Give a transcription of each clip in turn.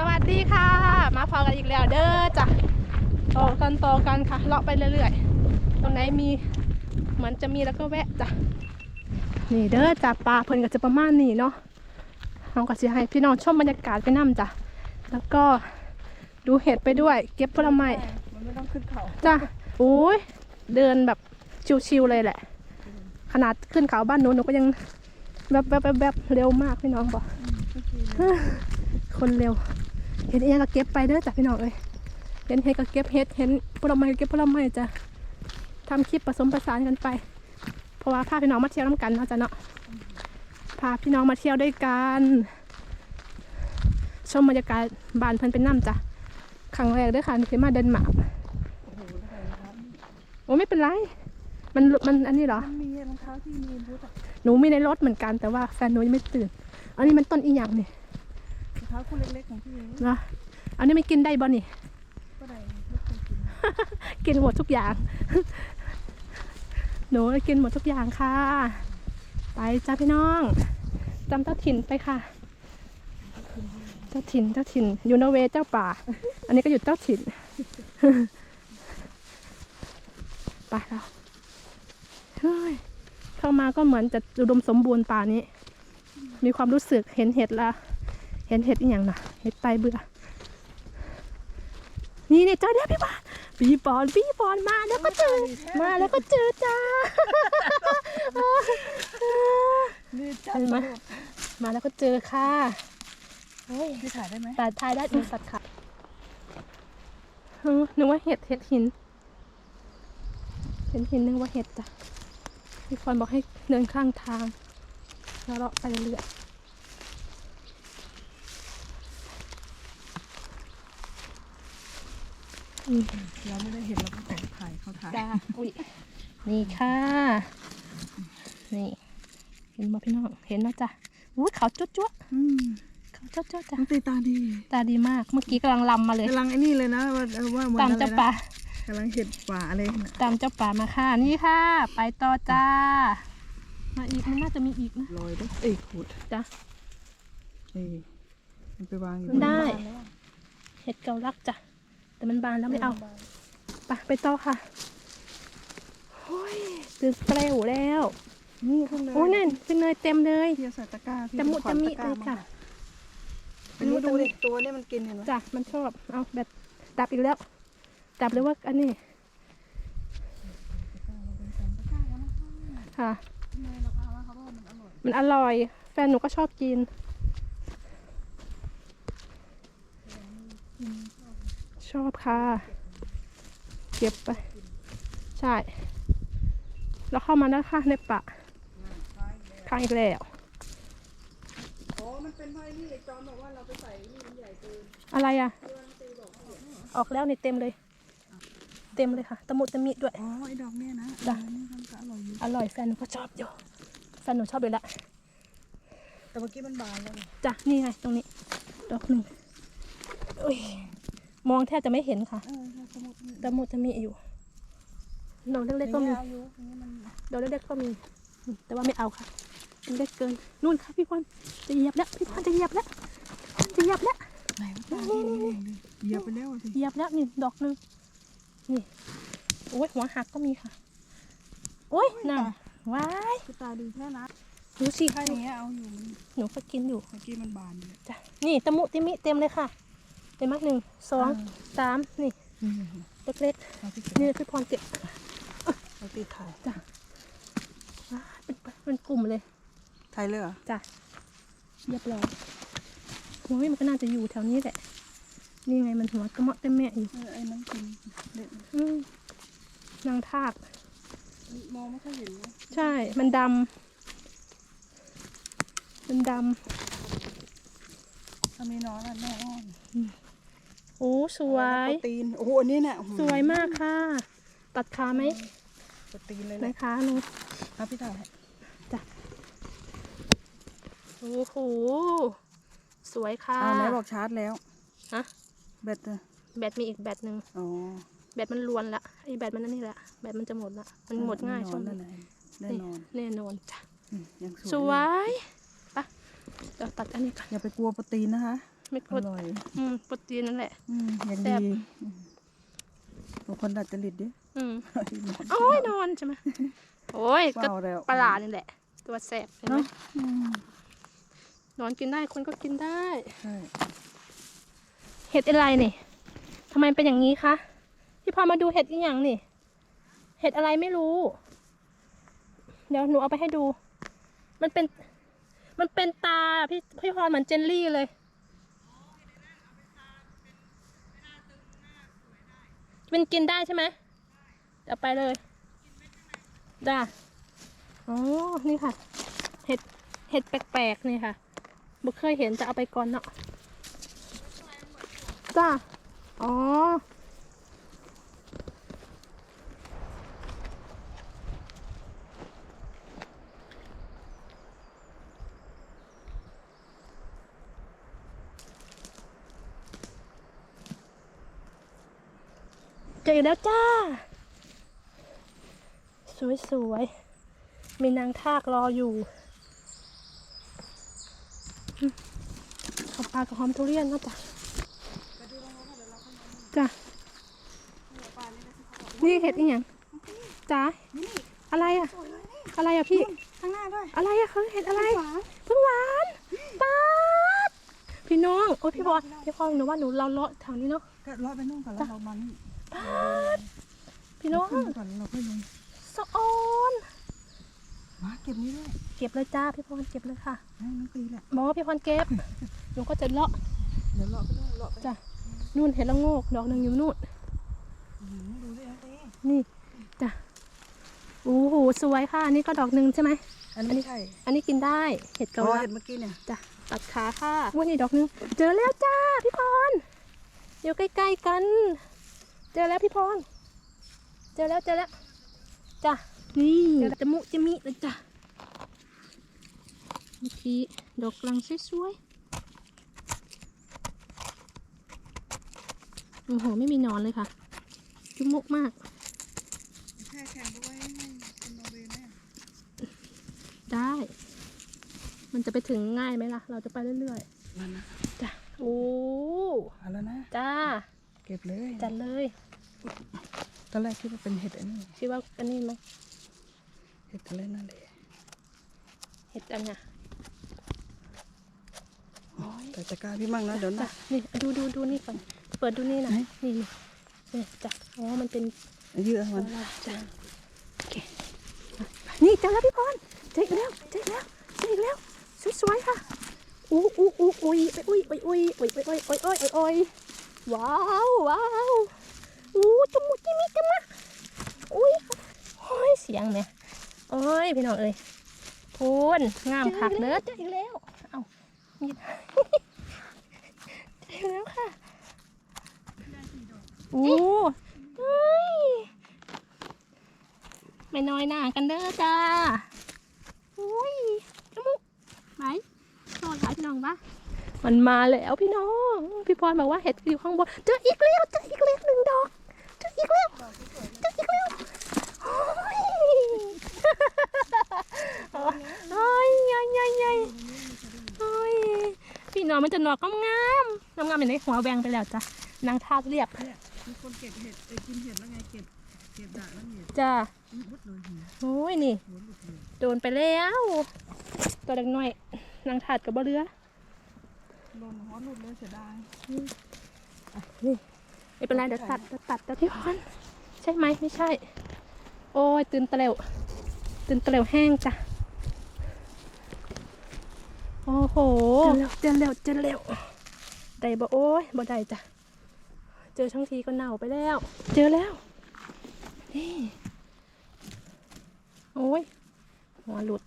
สวัสดีค่ะ มาพอกันอีกแล้วเด้อจ้ะต่อกันต่อกันค่ะเลาะไปเรื่อยๆ ตรงไหนมีเหมือนจะมีแล้วก็แวะจ้ะนี่เด้อจ้ะปลาเพิ่นก็จะประมาณนี้เนาะน้องก็จะให้พี่น้องชมบรรยากาศไปนํจ้ะแล้วก็ดูเห็ดไปด้วย เก็บผลไม้มันไม่ต้องขึ้นเขาจ้ะโอ้ยเดินแบบชิวๆเลยแหละ ขนาดขึ้นเขาบ้านหนูหนูก็ยังแบบแบบแบบแบบเร็วมากพี่น้องบอกคนเร็ว เห็นเองก็เก็บไปเด้อจ้ะพี่น้องเอ้ยเห็นเห็ดก็เก็บเห็ดเห็นผลไม้ก็เก็บผลไม้จ้ะทำคลิปผสมประสานกันไป เพราะว่าพาพี่น้องมาเที่ยวน้ำกันเนาะจ้ะเนาะพาพี่น้องมาเที่ยวด้วยกันชมบรรยากาศบานเพิ่นเป็นน้ำจ้ะครั้งแรกเด้อค่ะที่มาเดนมาร์กโอ้ไม่เป็นไรมันมันอันนี้เหรอมันมีรองเท้าที่มีบูทหนูมีในรถเหมือนกันแต่ว่าแฟนหนูยังไม่ตื่น อันนี้มันต้นอีหยังเนี่รอง เท้าคู่เล็กๆของพี่เองเนาะอันนี้ไม่กินได้บ่นี่ ก็ได้ไม่เคยกินกินหมดทุกอย่าง หนูกินหมดทุกอย่างค่ะ ไปจ้าพี่น้องจำเจ้าถิ่นไปค่ะ เจ้าถิ่นเจ้าถิ่นยูนอร์เวย์เจ้าป่า อันนี้ก็อยู่เจ้าถิ่นไปแล้วเฮ้ยเข้ามาก็เหมือนจะอุดมสมบูรณ์ป่านี้ มีความรู้สึกเห็นเห็ดละ เห็นเห็ดอีกอย่างนะเห็ดไตเบื่อ นี่เนี่ยเจอแล้วพี่บอลพี่บอลพี่บอลมาแล้วก็เจอ มาแล้วก็เจอจ้านี่จัเห็นไหมมาแล้วก็เจอค่ะเฮ้ยพี่ถ่ายได้ไหมแต่ทายได้ดูสัตว์ค่ะเออนึกว่าเห็ดเห็ดหิน เห็นหินนึกว่าเห็ดจ้ะพี่ฟอนบอกให้เดินข้างทางแล้วเราะไปเรื่อยๆอืม เราไม่ได้เห็นเราก็แต่ถ่ายเขาถ่ายจ้าอุ้ยนี่ค่ะ นี่เห็นบ่พี่น้องเห็นแล้วจ้ะอุ้ยเขาวจุ๊จ๊วอืมเขาวจุ๊จ๊วจ้ะมันตีตาดี ตาดีมากเมื่อกี้กำลังลำมาเลยกำลังไอ้นี่เลยนะว่าว่าเหมือนตามอะไรเจ้าป่านะกำลังเห็ดป่าอะไรนะตามเจ้าป่ามาค่ะนี่ค่ะ ไปต่อจ้า มาอีกมันน่าจะมีอีกนะลอยด้วยเอ้ยขุดจ้ะเอ้ยมันไปวางอยู่ได้เห็ดเกาลักจ้ะ แต่มันบานแล้วไม่เอาไปไปต่อค่ะโอ้ยตื่นเปลวแล้ว นี่ข้างในโอ้ยนั่นเป็นเนยเต็มเลยพี่เอาใส่ตะกร้าพี่จะมุขวัจะญมิตเลยกร้าจ้ะมาดูดูดิตัวเนี่ยมันกินเห็นไหมจ้ะมันชอบเอาแบบดับอีกแล้วดับเลยว่าอันนี้ค่ะมันอร่อย แฟนหนูก็ชอบกิน ชอบค่ะ เก็บไป ใช่ แล้วเข้ามาแล้วค่ะในป่าข้างอีกแล้วโอ้มันเป็นไพ่นี่จอมบอกว่าเราไปใส่นี่มันใหญ่เกินอะไรอะ ออกแล้วนี่เต็มเลย เต็มเลยค่ะ ตะมุตะมิด้วย อ๋อ ไอ้ดอกเนี่ยนะจ้ะเออนี่ทำก็อร่อยอยู่ อร่อยแฟนหนูก็ชอบอยู่แฟนหนูชอบเลยละแต่เมื่อกี้มันบานแล้วไงจ้ะนี่ไงตรงนี้ ดอกหนึ่งอุ้ย มองแทบจะไม่เห็นค่ะเออถ้าสมมตินี่ตะมุตะมิอยู่ดอกเล็กๆก็มีเอาอยู่อย่างนี้มันดอกเล็กๆก็มีอืมแต่ว่าไม่เอาค่ะมันเล็กเกินนู่นค่ะพี่พรจะเหยียบแล้วพี่พรจะเหยียบแล้วจะเหยียบแล้วไหนวะนี่นี่นี่เหยียบไปแล้วอะสิเหยียบแล้วนี่ดอกหนึงนี่โอ้ยหัวหักก็มีค่ะโอ้ยน่ะว้ายคือตาดีแค่นะหนูฉีกถ้าอย่างเงี้ยเอาอยู่มันหนูก็กินอยู่เมื่อกี้มันบานอยู่จ้ะนี่ตะมุติมิเต็มเลยค่ะ เต็มมากหนึ่งสองสามนี่นี่เล็กเอาที่ๆนี่พี่พรเก็บเอาที่ถ่ายว้ายเป็นเป็นกลุ่มเลยถ่ายเลยเหรอจ้ะเรียบร้อยโอ้ยมันก็น่าจะอยู่แถวนี้แหละ นี่ไงมันหัวกระเมาะเต็มแม่อยู่เออไอ้นั้นกินเด็ดอืมนางทากมองไม่ค่อยเห็นนะใช่ มันดำมันดถ้ามีน้อยอะแม่อ้อนำ โอ้สวยโปรตีนโอ้โหอันนี้เนี่ยอื้อหือสวยมากค่ะ ตัดขาไหมโปรตีนเลยไหนนะคะหนูเอาพี่ถ่ายโอ้โหสวยค่ะเอาไหนบอกชาร์จแล้วฮะแบตอะแบตมีอีกแบตหนึ่งอ๋อแบตมันลวนละไอ้แบตมันนั่นนี่แหละแบตมันจะหมดละมันหมดง่ายช่วงแน่นี้นอนแน่นอนแน่นอนจ้ะอืมยังสวยสวยไปะเดี๋ยวตัดอันนี้ก่อนอย่าไปกลัวโปรตีนนะคะ ไม่กอดร่อยอืมโปรตีนนั่นแหละ อืมอย่างแซ่บ ดีอืมบางคนดัดจริตดิอืมโอ้ยนอนใช่ไหมโอ้ยก็เฝ้าแล้ว ปลาร้านี่แหละ ตัวแสบเห็นไหมเนาะอืมนอนกินได้คนก็กินได้ ใช่เห็ดอะไรนี่ทำไมเป็นอย่างนี้คะ พี่พามาดูเห็ดอีกอย่างนี่ เห็ดอะไรไม่รู้ เดี๋ยวหนูเอาไปให้ดู มันเป็น มันเป็นตาพี่พี่พรเหมือนเจนลี่เลย เป็นกินได้ใช่ไหมเอาไปเลยได้อ๋อ นี่ค่ะ เห็ด เห็ดแปลกๆ นี่ค่ะบุเคยเห็นจะเอาไปก่อนเนาะจ้าอ๋อ เจอแล้วจ้า สวยๆ มีนางทากรออยู่อืมเอาปลากับหอมทุเรียนเนาะจ้ะจ้ะนี่เห็ดอีหยังจ้าอะไรอะอะไรอะพี่ ข้างหน้าด้วย อะไรอะเขาเห็ดอะไรพึ่งหวานปาดพี่น้อง โอ้ยพี่บอลพี่พอหนูว่าหนูเราเลาะทางนี้เนาะก็เลาะไปนู่นก่อนแล้วเรามานี่ปาด พี่น้องขึ้นก่อนเราค่อยลงสะออนมาเก็บนี้ด้วยเก็บเลยจ้าพี่พรเก็บเลยค่ะให้น้องกรีแหละหมอพี่พรเก็บหนูก็จะเลาะเดี๋ยวเลาะไปนู่นเลาะไปจ้ะนู่นเห็ดละโงกดอกหนึ่งอยู่นู่นอืมดูสิน้องกรีนี่จ้ะโอ้โหสวยค่ะอันนี้ก็ดอกหนึ่งใช่ไหมอันนี้ไม่ใช่อันนี้กินได้เห็ดอ๋เกาอลัดเห็ดเมื่อกี้เนี่ยจ้ะตัดขาค่ะวันนี้ดอกหนึงเจอแล้วจ้าพี่พรอยู่ใกล้ๆกันเจอแล้วพี่พร เจอแล้วเจอแล้วจ้ะนี่เจอจมุจะมิเลยจ้ะเมื่อกี้ดอกกลางสวยๆโอ้โหไม่มีหนอนเลยค่ะ จุมุมากแช่แข็งไปไว้ให้เป็นโนเวย์แน่ได้ มันจะไปถึงง่ายไหมล่ะ เราจะไปเรื่อยนั่นนะๆจ้ะโอ้เอาแล้วนะจ้าเก็บเลย จัดเลย ตอนแรกคิดว่าเป็นเห็ดอันนี้คิดว่าอันนี้ไหมเห็ดอะไรนั่นเลยเห็ดอันเนี้ยแต่จะกล้าพี่มั่งนะเดี๋ยวจ้ะนะนี่ดูดูดูนี่ก่อนเปิดดูนี่นะไหนนี่นี่นี่จ้ะอ๋อมันเป็นเยื่อมันอะไรจ้ะโอเคนี่เจอแล้วพี่พรเจออีกแล้วเจออีกแล้วเจออีกแล้วสวยๆค่ะอู้อู้อู้อุ้ยอุ้ยอุ้ยอุ้ยอุ้ยอุ้ยอุ้ยอุ้ยอุ้ยอุ้ยว้าวว้าว อู้จมูกจิมิจมูกอุ้ยโอ้ยเสียงเนี่ยโอ้ยพี่น้องเอ้ยพูนงามคักเด้อเจออีกแล้วเอ้ามีดเจออีกแล้วค่ะอู้เฮ้ยไม่น้อยหน้ากันเด้อจ้าอุ้ยจมูกไหนนอนหลายพี่น้องปะมันมาแล้วพี่น้อง พี่พรบอกว่าเห็ดอยู่ข้างบน เจออีกแล้วเจออีกแล้วหนึ่งดอกเจ อีกแล้วเจออีกแล้วโอ้ยโอ้ยใหญ่ใหญ่ใหญ่โอ้ยพี่น้องมันจะหนอกงามงามงามอย่างในหัวแวงไปแล้วจ้ะนางทาสเรียบมีคนเก็บเห็ดไปกินเห็ดแล้วไงเก็บเก็บด่างแล้วเห็ดจ้ามุดเลยโอ้ยนี่ หัวหลุดเลยโดนไปแล้ว ตัวเล็กน้อยนางทาสกับบ่เรือลงหัวหลุดเลยเสียดาย นี่ ไม่เป็นไรเดี๋ยวตัดเดี๋ยวตัดเดี๋ยวพี่พรใช่ไหมไม่ใช่ โอ้ยตื่นตะเร็วตื่นตะเร็วแห้งจ้ะโอ้โหเจอเร็วเจอเร็วได้บ่โอ้ยบ่ได้จ้ะเจอช่องทีก็เน่าไปแล้ว เจอแล้วนี่โอ้ยหัวหลุด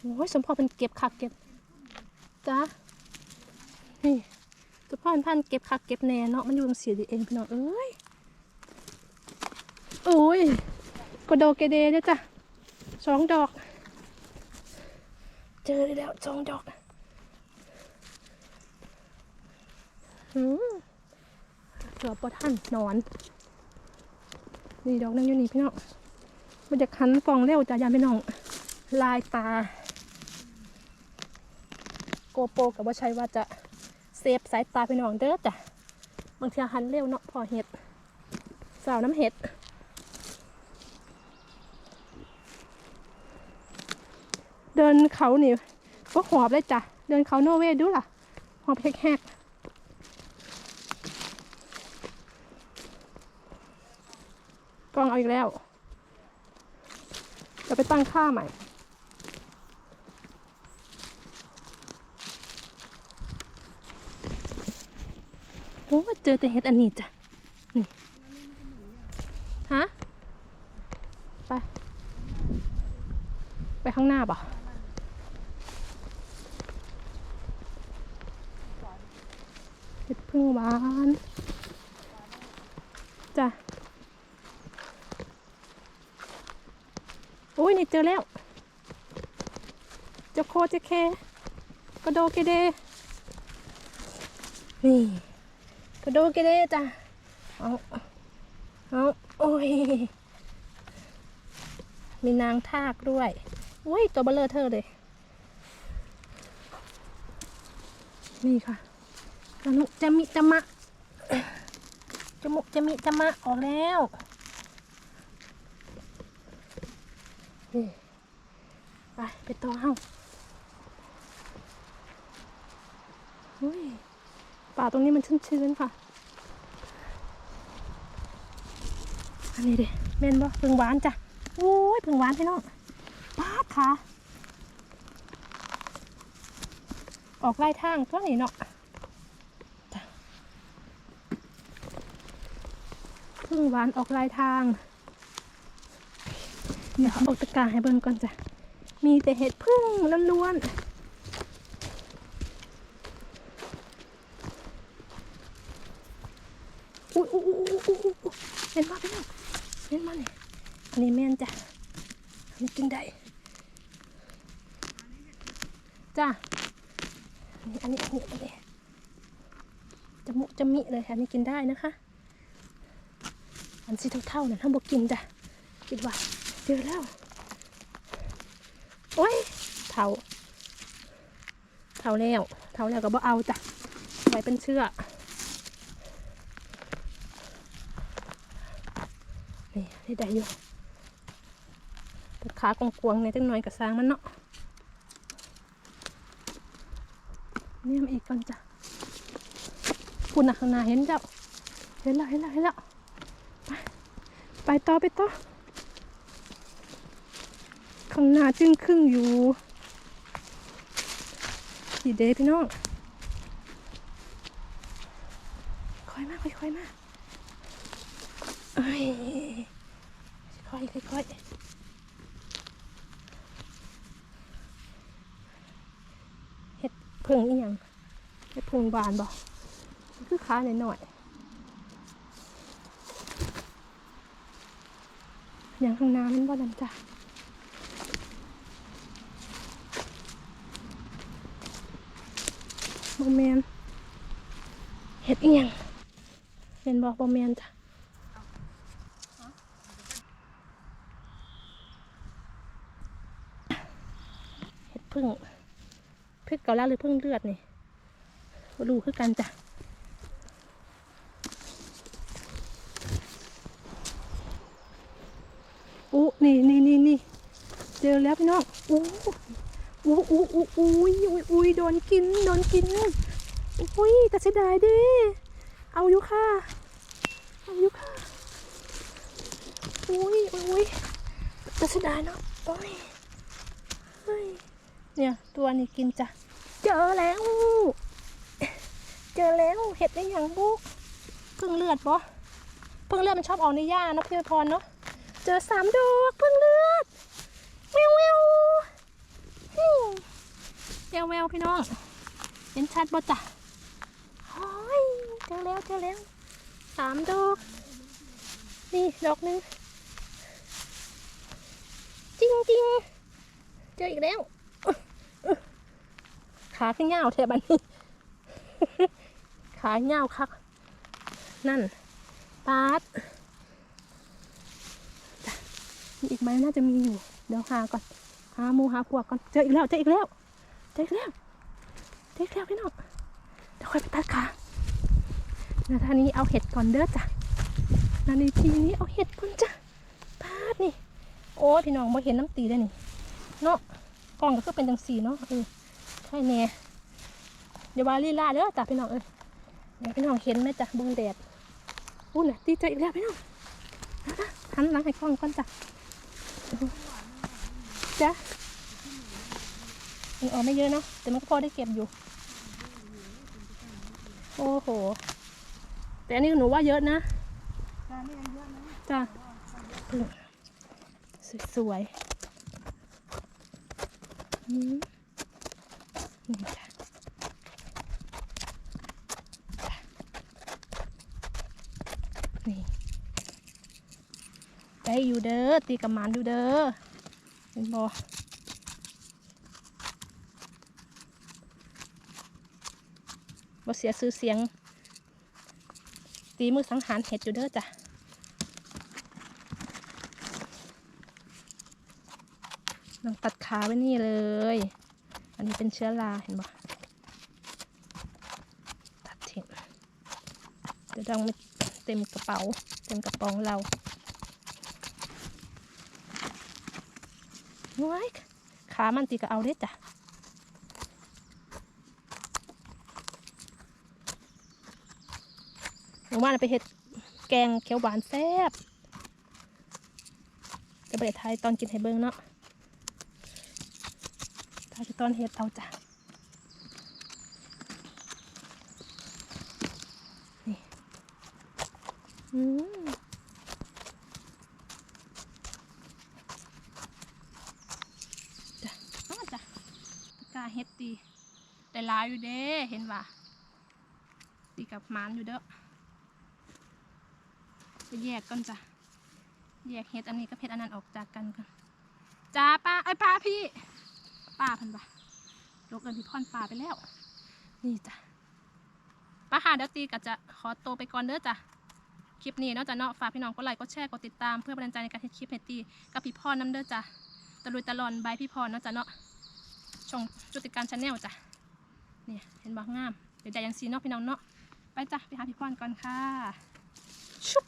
โอ้ยสมพอเป็นเก็บคักเก็บจ้ะนี่ สุพรรณพันธุ์เก็บคักเก็บแน่เนาะมันอยู่ตรงเสียดีเองพี่น้องเอ้ยโอ้ยกระโดกเกเดเนี่ยจ้ะสองดอก เจอแล้วสองดอกอืมเกือบปท่านนอน นี่ดอกนึงอยู่นี่พี่น้องมันจะคันฟองเร็วจ้ะยามพี่น้อง ลายตา โกโปกับว่าใช้ว่าจะ เซฟสายตาพี่น้องเด้อจ้ะบางทีหันเร็วเนาะพอเห็ดสาวน้ำเห็ดเดินเขานี่ก็หอบเลยจ้ะ เดินเขาโนเวดูล่ะ หอบแหกๆกล้องเอาอีกแล้ว จะไปตั้งค่าใหม่ เจอแต่เห็ดอันนี้จ้ะนี่ฮะไป ไปข้างหน้าป่ะเห็ดพึ่งหวานจ้ะโอ้ยนี่เจอแล้วจ้าโคจ้าเคกระโดเกเด นี่ กระโดเกเดจ้ะเอาเอาโอ้ย มีนางทากด้วยโอ้ยตัวเบลเลอร์เธอเลย นี่ค่ะจมุจะมิจะมะจมุจะมิจะมะออกแล้วไป ไปต่อเฮ้าอุ้ย ป่าตรงนี้มันชื้นๆค่ะ อันนี้เด้แม่นบ่พึ่งหวานจ้ะโอ้ยพึ่งหวานพี่น้องป้าดค่ะ ออกไล่ทางตัวนี้เนาะพึ่งหวานออกไล่ทาง เดี๋ยวเอาอกตะกร้าให้เบิ่งก่อนจ้ะ มีแต่เห็ดพึ่งล้วนๆ อุ้ยอุ้ยอุ้ยอุ้ยอุ้ยอุ้ย เห็นมาพี่น้องเห็นมาเนี่ยอันนี้แม่นจ้ะอันนี้กินได้จ้ะอันนี้อันนี้อันนี้อันนี้จมุจะมิเลยอันนี้กินได้นะคะ อันสีเท่าๆเนี่ยถ้าบอกกินจ้ะคิดว่าเจอแล้วโอ้ยเท่าเท่าแล้วเท่าแล้วก็บ่เอาจ้ะไว้เป็นเชือก นี่ ได้อยู่ต่ขากวงๆในตั้งหน่อยกับสร้างมันเนาะเนี่ยมาอีกก่อนจ้ะคุณนะข้างหน้าเห็นเจ้าเห็นแล้วเห็นแล้วเห็นแล้วไปไปต่อไปต่อข้างหน้าจึงครึ่งอยู่ดีเดพี่น้องค่อยมากค่อยๆมากเอ้ย ค่อยๆค่อยๆเห็ดเพิ่งอีหยังเห็ดเพิ่งบานบ่คือขาหน่อยๆอย่างข้างน้ามันบ่ดันจ้ะบ่แมนเห็ดอีหยังเป็นบ่บ่แมนจ้ะ เห็ดพึ่ งพึ่งเกาลัดหรือพึ่งเลือดนี่บ่รู้คือกันจ้ะอู้นี่นี่นี่นี่เจอแล้วพี่น้องอู้อู้อู้อู้อู้อุ้ยอุ้ยอุ้ยโดนกินโดนกินอุ้ยแต่เสียดายดิเอาอยู่ค่ะเอาอยู่ค่ะอุ้ยอุ้ยอุ้ยแต่เสียดายเนาะโอ้ยเฮ้ย เนี่ย ตัวนี้กินจ้ะ เจอแล้ว เจอแล้วเห็ดได้อย่างบุกพึ่งเลือดปะพึ่งเลือดมันชอบออกในหญ้าเนาะพี่พรเนาะเจอสามดอกพึ่งเลือดแววแววฮิ้วแววแววพี่น้องเห็นชัดบ่จ้ะโอ้ยเจอแล้วเจอแล้วสามดอกนี่ดอกหนึงจริงจริงๆเจออีกแล้วอึ๊ะอึ๊ะ ขาขึ้นเงาวเทบันนี้ ขาเงาคัก นั่นปาดจ้ะมีอีกไหมน่าจะมีอยู่ เดี๋ยวหาก่อน หาหมูหาพวกก่อน เจออีกแล้ว เจออีกแล้ว เจออีกแล้วเด็กแล้วพี่น้อง เดี๋ยวค่อยไปตัดขานาทีนี้เอาเห็ดก่อนเด้อจ้ะนาทีนี้เอาเห็ดก่อนจ้ะพาดนี่ โอ้พี่น้องบ่เห็นน้ำตีได้นี่ เนาะกล้องก็คือเป็นจังสีเนาะเออ ช่แน่เดี๋ยววาลีลาเด้อจ้ะพี่น้องเอ้ยเดี๋ยวพี่น้องเห็นไหมจ้ะเบิ่งแดดอู้น่ะตีใจอีกแล้วพี่น้องหันหลังให้กล้องก่อนจ้ะจ้ะมันออกไม่เยอะเนาะแต่มันก็พอได้เก็บอยู่ โอ้โห แต่อันนี้หนูว่าเยอะนะการนี่ยังเยอะนะจ้ะสวยๆอืมนี่จ้ะจ้ะนี่ได้ อยู่เด้อตีกับมานดูเด้อเห็นบอบ่เสียซื้อเสียง ตีมือสังหารเห็ดอยู่เด้อจ้ะลองตัดขาไว้นี่เลย อันนี้เป็นเชื้อราเห็นปะตัดทิ้งเดี๋ยวต้องเต็มกระเป๋า เต็มกระป๋องเรา ว้ายขามันตีก็เอาเด้จ้ะหนูว่าไปเห็ดแกงเขียวหวานแซ่บจะไปไทยตอนกินให้เบิ้งเนาะถ้าจะตอนเห็ดเอาจ้ะนี่อืมจ้ะอ้อจ้ะตะกร้า เฮ็ดตีแต่ลายอยู่เด้เห็นว่าตีกับมานอยู่เด้อแยกก่อนจ้ะแยกเห็ดอันนี้กับเห็ดอันนั้นออกจากกันกันจ้าป้าไอ้ป้าพี่ป้าพันปะยกเอินพี่พรป้าไปแล้ว นี่จ้ะป้าหาเดี๋ยวตีก็จะขอโตไปก่อนเด้อจ้ะคลิปนี้เนาะจ้ะเนาะฝากพี่น้องกดไลค์กดแชร์กดติดตามเพื่อเป็นกำลังใจในการเฮ็ดคลิปให้ตีกับพี่พรน้ำเด้อจ้ะตะลุยตะลอนบายพี่พรเนาะจ้ะเนาะ ช่องจุติการชาแนลจ้ะเนี่ยเห็นบ่งามเดี๋ยวใจยังซีเนาะพี่น้องเนาะไปจ้ะไปหาพี่พรก่อนค่ะชุบ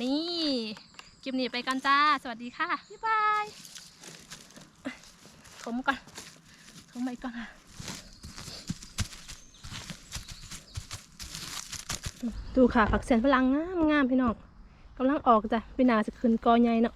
นี่คลิปนี้ไปกันจ้า สวัสดีค่ะบ๊ายบายถมก่อนถมไปก่อนค่ะดูค่ะผักเสียนฝรั่งงามงามพี่น้องกำลังออกจ้ะพี่นาจะขึ้นกอใหญ่เนาะ